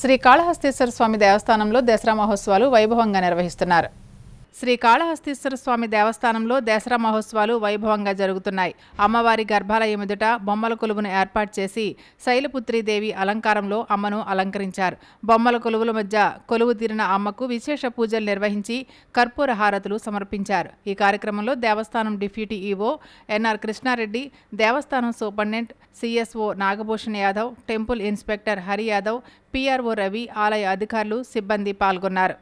శ్రీ కాళహస్తీశ్వర స్వామి దేవస్థానంలో దసరా మహోత్సవాలు వైభవంగా నిర్వహిస్తున్నారు. శ్రీ కాళహస్తీశ్వర స్వామి దేవస్థానంలో దసరా మహోత్సవాలు వైభవంగా జరుగుతున్నాయి. అమ్మవారి గర్భాలయం ఎదుట బొమ్మల కొలువును ఏర్పాటు చేసి శైలపుత్రీదేవి అలంకారంలో అమ్మను అలంకరించారు. బొమ్మల కొలువుల మధ్య కొలువు తీరిన అమ్మకు విశేష పూజలు నిర్వహించి కర్పూర హారతులు సమర్పించారు. ఈ కార్యక్రమంలో దేవస్థానం డిప్యూటీ ఈవో ఎన్ఆర్ కృష్ణారెడ్డి దేవస్థానం superintendent CSO Nagabhushan Yadav temple inspector Hari Yadav PRO Ravi ఆలయ అధికారులు సిబ్బంది పాల్గొన్నారు.